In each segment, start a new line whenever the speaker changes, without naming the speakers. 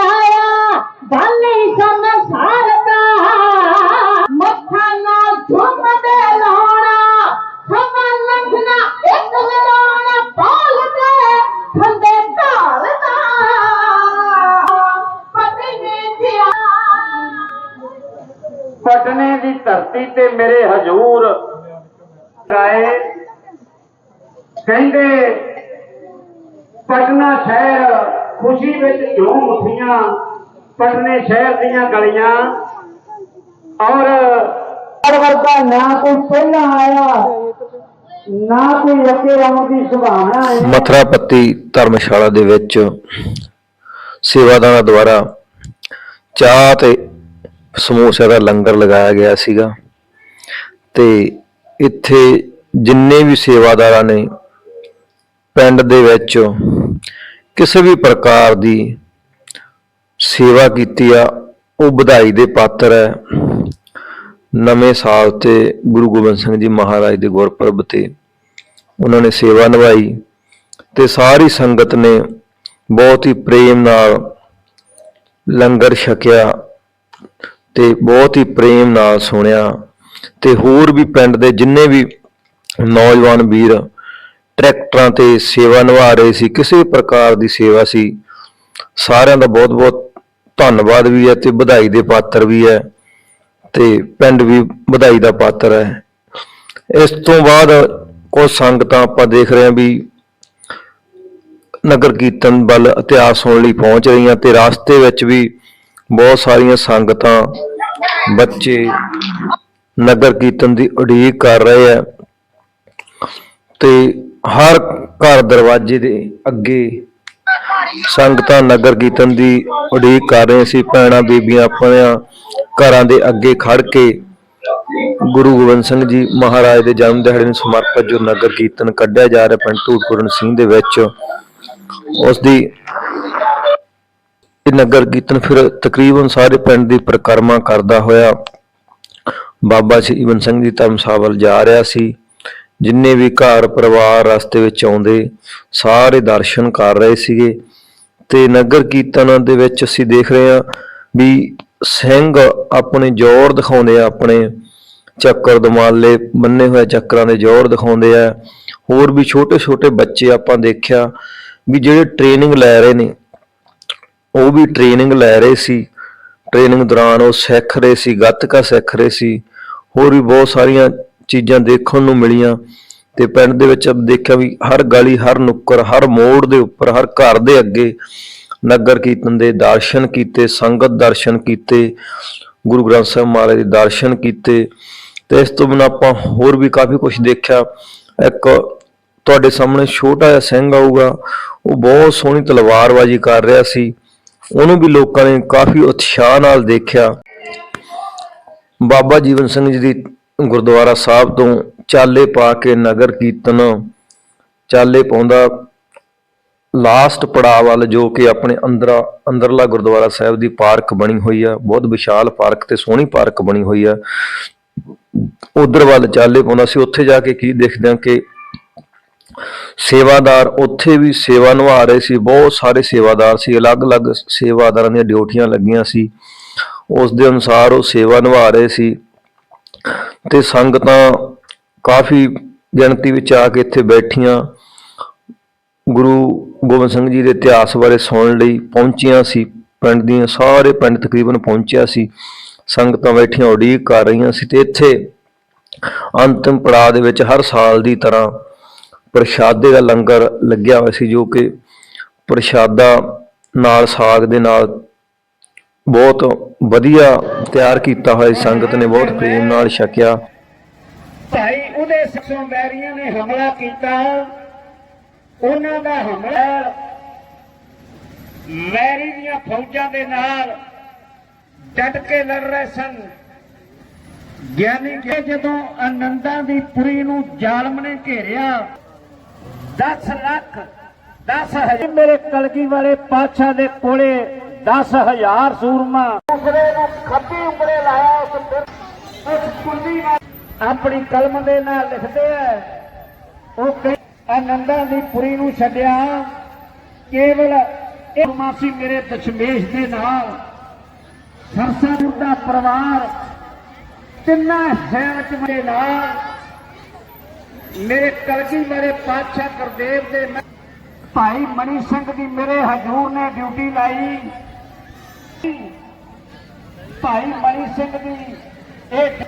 આયા ભલે સંસાર કા મથા ના ઝુમ દે લોણા સમા લખના એક લડાણા પાલ દે ખંદે ધાર
ਪਟਨੇ ਦੀ ਧਰਤੀ ਤੇ ਮੇਰੇ ਹਜ਼ੂਰ ਆਏ ਕਹਿੰਦੇ ਪਟਨਾ ਸ਼ਹਿਰ ਖੁਸ਼ੀ ਵਿੱਚ ਝੂਮ ਉੱਠੀਆਂ ਪਟਨੇ ਸ਼ਹਿਰ ਦੀਆਂ ਗਲੀਆਂ। ਔਰ ਵਰਗਾ ਨਾ ਕੋਈ ਪਹਿਲਾਂ ਆਇਆ, ਨਾ ਕੋਈ ਅੱਗੇ ਆਉਣ ਦੀ ਸੰਭਾਵਨਾ ਹੈ
ਮਥਰਾ ਪੱਤੀ ਧਰਮਸ਼ਾਲਾ ਦੇ ਵਿੱਚ ਸੇਵਾਦਾਰਾਂ ਦੁਆਰਾ ਚਾਹ ਤੇ ਸਮੋਸੇ ਦਾ ਲੰਗਰ ਲਗਾਇਆ ਗਿਆ ਸੀਗਾ। ਤੇ ਇੱਥੇ ਜਿੰਨੇ ਵੀ ਸੇਵਾਦਾਰਾਂ ਨੇ ਪਿੰਡ ਦੇ ਵਿੱਚ ਕਿਸੇ ਵੀ ਪ੍ਰਕਾਰ ਦੀ ਸੇਵਾ ਕੀਤੀ ਆ, ਉਹ ਵਧਾਈ ਦੇ ਪਾਤਰ ਹੈ। ਨਵੇਂ ਸਾਲ ਤੇ ਗੁਰੂ ਗੋਬਿੰਦ ਸਿੰਘ ਜੀ ਮਹਾਰਾਜ ਦੇ ਗੁਰਪੁਰਬ ਤੇ ਉਹਨਾਂ ਨੇ ਸੇਵਾ ਨਿਭਾਈ ਤੇ ਸਾਰੀ ਸੰਗਤ ਨੇ ਬਹੁਤ ਹੀ ਪ੍ਰੇਮ ਨਾਲ ਲੰਗਰ ਛਕਿਆ ਤੇ ਬਹੁਤ ਹੀ ਪ੍ਰੇਮ ਨਾਲ ਸੁਣਿਆ ਤੇ ਹੋਰ ਵੀ ਪਿੰਡ ਦੇ ਜਿੰਨੇ ਵੀ ਨੌਜਵਾਨ ਵੀਰ ਟਰੈਕਟਰਾਂ ਤੇ ਸੇਵਾ ਨਿਭਾ ਰਹੇ ਸੀ, ਕਿਸੇ ਪ੍ਰਕਾਰ ਦੀ ਸੇਵਾ ਸੀ। ਸਾਰਿਆਂ ਦਾ ਬਹੁਤ ਬਹੁਤ ਧੰਨਵਾਦ ਵੀ ਹੈ ਤੇ ਵਧਾਈ ਦੇ ਪਾਤਰ ਵੀ ਹੈ ਤੇ ਪਿੰਡ ਵੀ ਵਧਾਈ ਦਾ ਪਾਤਰ ਹੈ। ਇਸ ਤੋਂ ਬਾਅਦ ਕੁਝ ਸੰਗਤਾਂ ਆਪਾਂ ਦੇਖ ਰਹੇ ਹਾਂ ਵੀ ਨਗਰ ਕੀਰਤਨ ਵੱਲ ਇਤਿਹਾਸ ਸੁਣਨ ਲਈ ਪਹੁੰਚ ਰਹੀਆਂ ਤੇ ਰਾਸਤੇ ਵਿੱਚ ਵੀ ਬਹੁਤ ਸਾਰੀਆਂ ਸੰਗਤਾਂ, ਬੱਚੇ ਨਗਰ ਕੀਰਤਨ ਦੀ ਉਡੀਕ ਕਰ ਰਹੇ ਆ ਤੇ ਹਰ ਘਰ ਦਰਵਾਜ਼ੇ ਦੇ ਅੱਗੇ ਸੰਗਤਾਂ ਨਗਰ ਕੀਰਤਨ ਦੀ ਉਡੀਕ ਕਰ ਰਹੇ ਸੀ। ਭੈਣਾਂ, ਬੀਬੀਆਂ ਆਪਣਿਆਂ ਘਰਾਂ ਦੇ ਅੱਗੇ ਖੜ ਕੇ ਗੁਰੂ ਗੋਬਿੰਦ ਸਿੰਘ ਜੀ ਮਹਾਰਾਜ ਦੇ ਜਨਮ ਦਿਹਾੜੇ ਨੂੰ ਸਮਰਪਿਤ ਜੋ ਨਗਰ ਕੀਰਤਨ ਕੱਢਿਆ ਜਾ ਰਿਹਾ ਪਿੰਡ ਧੂੜਪੁਰਨ ਸਿੰਘ ਦੇ ਵਿੱਚ, ਉਸ ਦੀ ਇਹ ਨਗਰ ਕੀਰਤਨ ਫਿਰ ਤਕਰੀਬਨ ਸਾਰੇ ਪਿੰਡ ਦੀ ਪਰਿਕਰਮਾ ਕਰਦਾ ਹੋਇਆ ਬਾਬਾ ਸ਼੍ਰੀ ਜੀਵਨ ਸਿੰਘ ਜੀ ਧਰਮਸਭਾ ਵੱਲ ਜਾ ਰਿਹਾ ਸੀ। ਜਿੰਨੇ ਵੀ ਘਰ ਪਰਿਵਾਰ ਰਸਤੇ ਵਿੱਚ ਆਉਂਦੇ, ਸਾਰੇ ਦਰਸ਼ਨ ਕਰ ਰਹੇ ਸੀਗੇ। ਤੇ ਨਗਰ ਕੀਰਤਨ ਦੇ ਵਿੱਚ ਅਸੀਂ ਦੇਖ ਰਹੇ ਹਾਂ ਵੀ ਸਿੰਘ ਆਪਣੇ ਜ਼ੋਰ ਦਿਖਾਉਂਦੇ ਆ, ਆਪਣੇ ਚੱਕਰ ਦਮਾਲੇ ਬੰਨੇ ਹੋਏ ਚੱਕਰਾਂ ਦੇ ਜ਼ੋਰ ਦਿਖਾਉਂਦੇ ਆ। ਹੋਰ ਵੀ ਛੋਟੇ ਛੋਟੇ ਬੱਚੇ ਆਪਾਂ ਦੇਖਿਆ ਵੀ ਜਿਹੜੇ ਟ੍ਰੇਨਿੰਗ ਲੈ ਰਹੇ ਨੇ, ਉਹ ਵੀ ਟ੍ਰੇਨਿੰਗ ਲੈ ਰਹੇ ਸੀ। ਟ੍ਰੇਨਿੰਗ ਦੌਰਾਨ ਉਹ ਸਿੱਖ ਰਹੇ ਸੀ, ਗੱਤਕਾ ਸਿੱਖ ਰਹੇ ਸੀ। ਹੋਰ ਵੀ ਬਹੁਤ ਸਾਰੀਆਂ ਚੀਜ਼ਾਂ ਦੇਖਣ ਨੂੰ ਮਿਲੀਆਂ ਤੇ ਪਿੰਡ ਦੇ ਵਿੱਚ ਦੇਖਿਆ ਵੀ ਹਰ ਗਲੀ, ਹਰ ਨੁੱਕਰ, ਹਰ ਮੋੜ ਦੇ ਉੱਪਰ, ਹਰ ਘਰ ਦੇ ਅੱਗੇ ਨਗਰ ਕੀਰਤਨ ਦੇ ਦਰਸ਼ਨ ਕੀਤੇ, ਸੰਗਤ ਦਰਸ਼ਨ ਕੀਤੇ, ਗੁਰੂ ਗ੍ਰੰਥ ਸਾਹਿਬ ਮਹਾਰਾਜ ਦੇ ਦਰਸ਼ਨ ਕੀਤੇ ਤੇ ਇਸ ਤੋਂ ਬਿਨਾਂ ਆਪਾਂ ਹੋਰ ਵੀ ਕਾਫੀ ਕੁਝ ਦੇਖਿਆ। ਇੱਕ ਤੁਹਾਡੇ ਸਾਹਮਣੇ ਛੋਟਾ ਜਿਹਾ ਸਿੰਘ ਆਊਗਾ, ਉਹ ਬਹੁਤ ਸੋਹਣੀ ਤਲਵਾਰਬਾਜ਼ੀ ਕਰ ਰਿਹਾ ਸੀ, ਉਹਨੂੰ ਵੀ ਲੋਕਾਂ ਨੇ ਕਾਫੀ ਉਤਸ਼ਾਹ ਨਾਲ ਦੇਖਿਆ। ਬਾਬਾ ਜੀਵਨ ਸਿੰਘ ਜੀ ਦੀ ਗੁਰਦੁਆਰਾ ਸਾਹਿਬ ਤੋਂ ਚਾਲੇ ਪਾ ਕੇ ਨਗਰ ਕੀਰਤਨ, ਚਾਲੇ ਪਾਉਂਦਾ ਲਾਸਟ ਪੜਾਅ ਵੱਲ ਜੋ ਕਿ ਆਪਣੇ ਅੰਦਰ, ਅੰਦਰਲਾ ਗੁਰਦੁਆਰਾ ਸਾਹਿਬ ਦੀ ਪਾਰਕ ਬਣੀ ਹੋਈ ਆ, ਬਹੁਤ ਵਿਸ਼ਾਲ ਪਾਰਕ ਤੇ ਸੋਹਣੀ ਪਾਰਕ ਬਣੀ ਹੋਈ ਆ। ਉਧਰ ਵੱਲ ਚਾਲੇ ਪਾਉਂਦਾ ਸੀ, ਉੱਥੇ ਜਾ ਕੇ ਕੀ ਦੇਖਦੇ ਹਾਂ ਕਿ ਸੇਵਾਦਾਰ, ਉੱਥੇ ਵੀ ਸੇਵਾ ਨਿਭਾ ਰਹੇ ਸੀ, ਬਹੁਤ ਸਾਰੇ ਸੇਵਾਦਾਰ ਸੀ, ਅਲੱਗ-ਅਲੱਗ ਸੇਵਾਦਾਰਾਂ ਦੀਆਂ ਡਿਊਟੀਆਂ ਲੱਗੀਆਂ ਸੀ। ਉਸ ਦੇ ਅਨੁਸਾਰ ਉਹ ਸੇਵਾ ਨਿਭਾ ਰਹੇ ਸੀ। ਤੇ ਸੰਗਤਾਂ ਕਾਫੀ ਗਿਣਤੀ ਵਿੱਚ ਆ ਕੇ ਇੱਥੇ ਬੈਠੀਆਂ। ਗੁਰੂ ਗੋਬਿੰਦ ਸਿੰਘ ਜੀ ਦੇ ਇਤਿਹਾਸ ਬਾਰੇ ਸੁਣਨ ਲਈ ਪਹੁੰਚੀਆਂ ਸੀ। ਪਿੰਡ ਦੀਆਂ ਸਾਰੇ ਪਿੰਡ ਤਕਰੀਬਨ ਪਹੁੰਚਿਆ ਸੀ। ਸੰਗਤਾਂ ਬੈਠੀਆਂ, ਉਡੀਕ ਕਰ ਰਹੀਆਂ ਸੀ ਤੇ ਇੱਥੇ ਅੰਤਿਮ ਪੜਾਅ ਦੇ ਵਿੱਚ ਹਰ ਸਾਲ ਦੀ ਤਰ੍ਹਾਂ ਪ੍ਰਸ਼ਾਦੇ ਦਾ ਲੰਗਰ ਲੱਗਿਆ ਹੋਇਆ ਸੀ ਜੋ ਕਿ ਪ੍ਰਸ਼ਾਦਾ ਨਾਲ ਸਾਗ ਦੇ ਨਾਲ ਬਹੁਤ ਵਧੀਆ ਤਿਆਰ ਕੀਤਾ ਹੋਇਆ ਸੰਗਤ ਨੇ, ਬਹੁਤ ਪ੍ਰੇਮ ਨਾਲ ਛਕਿਆ।
ਭਾਈ, ਉਹਦੇ ਸਿੱਖੋਂ ਬੈਰੀਆਂ ਨੇ ਹਮਲਾ ਕੀਤਾ। ਉਹਨਾਂ ਦਾ ਹਮਲਾ ਮੈਰੀ ਦੀਆਂ ਫੌਜਾਂ ਦੇ ਨਾਲ ਡਟ ਕੇ ਲੜ ਰਹੇ ਸਨ। ਗਿਆਨੀ ਕਿ ਜਦੋਂ ਆਨੰਦਾਂ ਦੀ ਪੁਰੀ ਨੂੰ ਜ਼ਾਲਮ ਨੇ ਘੇਰਿਆ 10 ਲੱਖ 10 ਹਜ਼ਾਰ ਮੇਰੇ ਕਲਗੀ ਵਾਲੇ ਪਾਤਸ਼ਾਹ ਦੇ ਕੋਲੇ 10000 ਸੂਰਮਾ। ਉਸਰੇ ਨੂੰ ਖੱਬੀ ਉਂਗਲੇ ਲਾਇਆ ਉਸ ਫਿਰ ਉਸ ਕੁੰਡੀ ਨਾਲ ਆਪਣੀ ਕਲਮ ਦੇ ਨਾਲ ਲਿਖਦੇ ਆ। ਉਹ ਕਈ ਆਨੰਦਾਂ ਦੀ ਪੁਰੀ ਨੂੰ ਛੱਡਿਆ। ਕੇਵਲ ਇੱਕ ਮਾਸੀ ਮੇਰੇ ਦਸ਼ਮੇਸ਼ ਦੇ ਨਾਲ। ਸਰਸਾਪੁਰ ਦਾ ਪਰਿਵਾਰ ਤਿੰਨਾਂ ਹਿੱਸਿਆਂ ਵਿੱਚ ਮੇਰੇ ਨਾਲ। ਮੇਰੇ ਕਲਗੀ ਮੇਰੇ ਪਾਤਸ਼ਾਹ ਗੁਰਦੇਵ ਦੇ ਭਾਈ ਮਣੀ ਸਿੰਘ ਦੀ ਮੇਰੇ ਹਜੂਰ ਨੇ ਡਿਊਟੀ ਲਾਈ। ਭਾਈ ਮਣੀ ਸਿੰਘ ਦੀ ਇਹ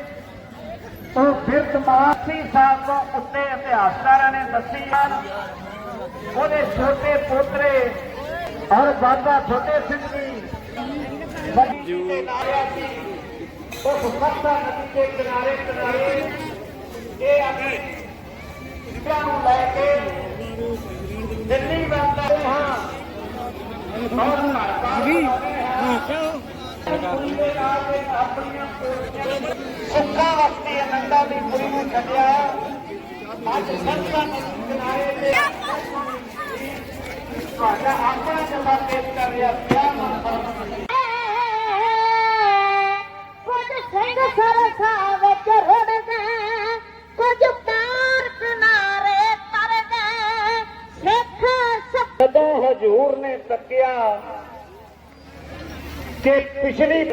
ਉਹ ਫਿਰ ਮਾਸੀ ਸਾਹਿਬ ਤੋਂ ਉੱਤੇ ਇਤਿਹਾਸਕਾਰਾਂ ਨੇ ਦੱਸੀ ਹਨ ਉਹਦੇ ਛੋਟੇ ਪੋਤਰੇ ਔਰ ਬਾਬਾ ਛੋਟੇ ਸਿੰਘ ਜੀ ਵੱਡੀ ਦੇ ਨਾਰਿਆ ਸੀ। ਉਹ ਸੱਤਾ ਨਦੀ ਦੇ ਕਿਨਾਰੇ ਕਿਨਾਰੇ ਇਹ ਆਪਣੇ ਸਿੱਖਾਂ ਨੂੰ ਲੈ ਕੇ ਦਿੱਲੀ ਵੰਦਾ ਹਾਂ। ਔਰ ਘਰ ਵੀ ਆਪਣੀਆਂ ਸੁੱਕਾ ਵਸਤੀ ਅਨੰਦਾ ਦੀ ਪੁਰੀ ਨੂੰ ਛੱਡਿਆ ਅੱਜ ਸੰਤਾਂ ਦੇ ਕਿਨਾਰੇ ਤੇ ਤੁਹਾਡਾ ਆਪਣਾ ਜਮਾ ਪੇਸ਼ ਕਰ ਰਿਹਾ ਕਿ ਪਿਛਲੀ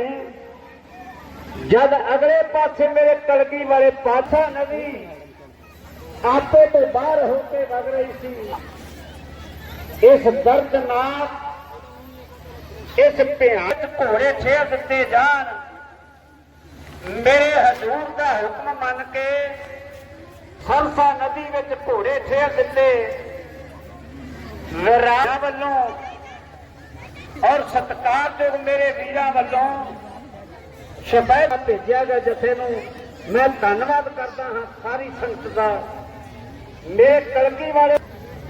ਜਦ ਅਗਲੇ ਪਾਸੇ ਮੇਰੇ ਕਲਗੀ ਵਾਲੇ ਪਾਸਾ ਨਦੀ ਆਪੇ ਤੋਂ ਬਾਹਰ ਹੋ ਕੇ ਵਗ ਰਹੀ ਸੀ, ਇਸ ਦਰਦਨਾਕ, ਇਸ ਭਿਆਨਕ ਘੋੜੇ ਛੇੜ ਦਿੱਤੇ ਜਾਣ, ਮੇਰੇ ਹਜੂਰ ਦਾ ਹੁਕਮ ਮੰਨ ਕੇ ਸਰਸਾ ਨਦੀ ਵਿੱਚ ਘੋੜੇ ਛੇੜ ਦਿੱਤੇ। ਵਿਰਾਜ ਵੱਲੋਂ ਔਰ ਸਤਿਕਾਰਯੋਗ ਮੇਰੇ ਵੀਰਾਂ ਵੱਲੋਂ ਸ਼ਬੈਦ ਭੇਜਿਆ ਗਿਆ, ਜਥੇ ਨੂੰ ਮੈਂ ਧੰਨਵਾਦ ਕਰਦਾ ਹਾਂ ਸਾਰੀ ਸੰਗਤ ਦਾ। ਮੇਰੇ ਕਲਗੀ ਵਾਲੇ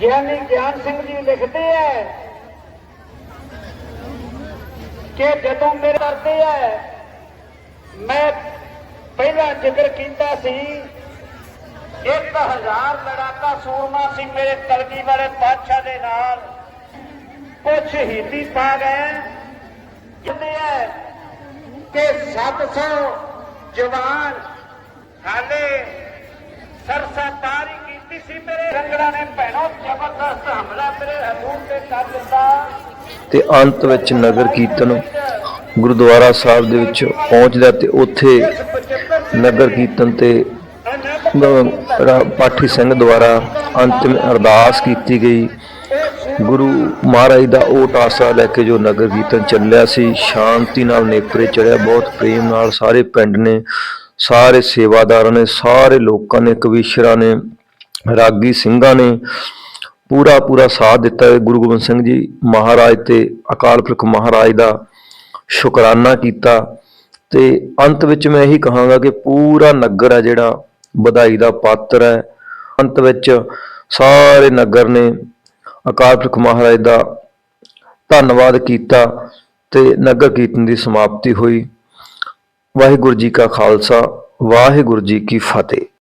ਗਿਆਨੀ ਗਿਆਨ ਸਿੰਘ ਜੀ ਲਿਖਦੇ ਐ ਕਿ ਜਦੋਂ ਮੇਰੇ ਕਰਦੇ ਐ ਮੈਂ ਪਹਿਲਾਂ ਜ਼ਿਕਰ ਕੀਤਾ ਸੀ, ਇੱਕ ਹਜ਼ਾਰ ਲੜਾਕਾ ਸੂਰਮਾ ਸੀ ਮੇਰੇ ਕਲਗੀ ਵਾਲੇ ਪਾਤਸ਼ਾਹ ਦੇ ਨਾਲ। ਉਹ ਸ਼ਹੀਦੀ ਪਾ ਗਏ। ਕਹਿੰਦੇ ਐ ਕਿ 700 ਜਵਾਨ ਹਾਲੇ ਸਰਸਾ ਤਾਰੀ ਕੀਤੀ ਸੀ ਮੇਰੇ ਰੰਗੜਾ ਨੇ। ਭੈਣੋ, ਜ਼ਬਰਦਸਤ ਹਮਲਾ ਮੇਰੇ ਹਜ਼ੂਰ ਤੇ ਕਰ ਦਿੱਤਾ।
ਤੇ ਅੰਤ ਵਿੱਚ ਨਗਰ ਕੀਰਤਨ ਗੁਰਦੁਆਰਾ ਸਾਹਿਬ ਦੇ ਵਿੱਚ ਪਹੁੰਚਦਾ ਤੇ ਉੱਥੇ ਨਗਰ ਕੀਰਤਨ ਤੇ ਪਾਠੀ ਸਿੰਘ ਦੁਆਰਾ ਅੰਤਿਮ ਅਰਦਾਸ ਕੀਤੀ ਗਈ। ਗੁਰੂ ਮਹਾਰਾਜ ਦਾ ਉਹ ਟਾਸਾ ਲੈ ਕੇ ਜੋ ਨਗਰ ਕੀਰਤਨ ਚੱਲਿਆ ਸੀ, ਸ਼ਾਂਤੀ ਨਾਲ ਨੇਪਰੇ ਚੜਿਆ, ਬਹੁਤ ਪ੍ਰੇਮ ਨਾਲ ਸਾਰੇ ਪਿੰਡ ਨੇ, ਸਾਰੇ ਸੇਵਾਦਾਰਾਂ ਨੇ, ਸਾਰੇ ਲੋਕਾਂ ਨੇ, ਕਵੀਸ਼ਰਾਂ ਨੇ, ਰਾਗੀ ਸਿੰਘਾਂ ਨੇ ਪੂਰਾ ਪੂਰਾ ਸਾਥ ਦਿੱਤਾ ਗੁਰੂ ਗੋਬਿੰਦ ਸਿੰਘ ਜੀ ਮਹਾਰਾਜ ਤੇ ਅਕਾਲ ਪੁਰਖ ਮਹਾਰਾਜ ਦਾ ਸ਼ੁਕਰਾਨਾ ਕੀਤਾ ਤੇ ਅੰਤ ਵਿੱਚ ਮੈਂ ਇਹੀ ਕਹਾਂਗਾ ਕਿ ਪੂਰਾ ਨਗਰ ਹੈ ਜਿਹੜਾ, ਵਧਾਈ ਦਾ ਪਾਤਰ ਹੈ। ਅੰਤ ਵਿੱਚ ਸਾਰੇ ਨਗਰ ਨੇ ਅਕਾਲ ਪੁਰਖ ਮਹਾਰਾਜ ਦਾ ਧੰਨਵਾਦ ਕੀਤਾ ਤੇ ਨਗਰ ਕੀਰਤਨ ਦੀ ਸਮਾਪਤੀ ਹੋਈ। ਵਾਹਿਗੁਰੂ ਜੀ ਕਾ ਖਾਲਸਾ, ਵਾਹਿਗੁਰੂ ਜੀ ਕੀ ਫਤਿਹ।